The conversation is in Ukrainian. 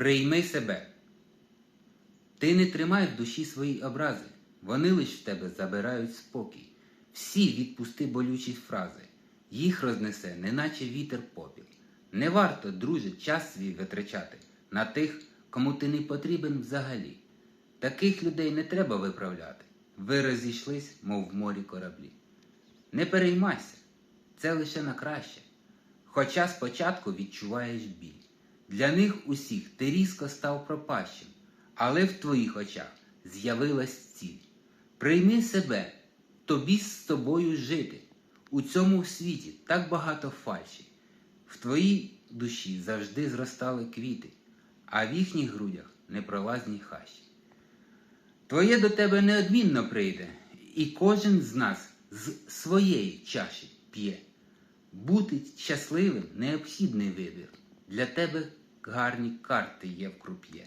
Прийми себе. Ти не тримай в душі свої образи, вони лиш в тебе забирають спокій. Всі відпусти болючі фрази, їх рознесе, неначе вітер попіл. Не варто, друже, час свій витрачати на тих, кому ти не потрібен взагалі. Таких людей не треба виправляти. Ви розійшлись, мов в морі кораблі. Не переймайся, це лише на краще. Хоча спочатку відчуваєш біль. Для них усіх ти різко став пропащим, але в твоїх очах з'явилась ціль. Прийми себе, тобі з собою жити. У цьому світі так багато фальші. В твоїй душі завжди зростали квіти, а в їхніх грудях непролазні хащі. Твоє до тебе неодмінно прийде, і кожен з нас з своєї чаші п'є. Бути щасливим необхідний вибір. Для тебе гарні карти є в круп'є.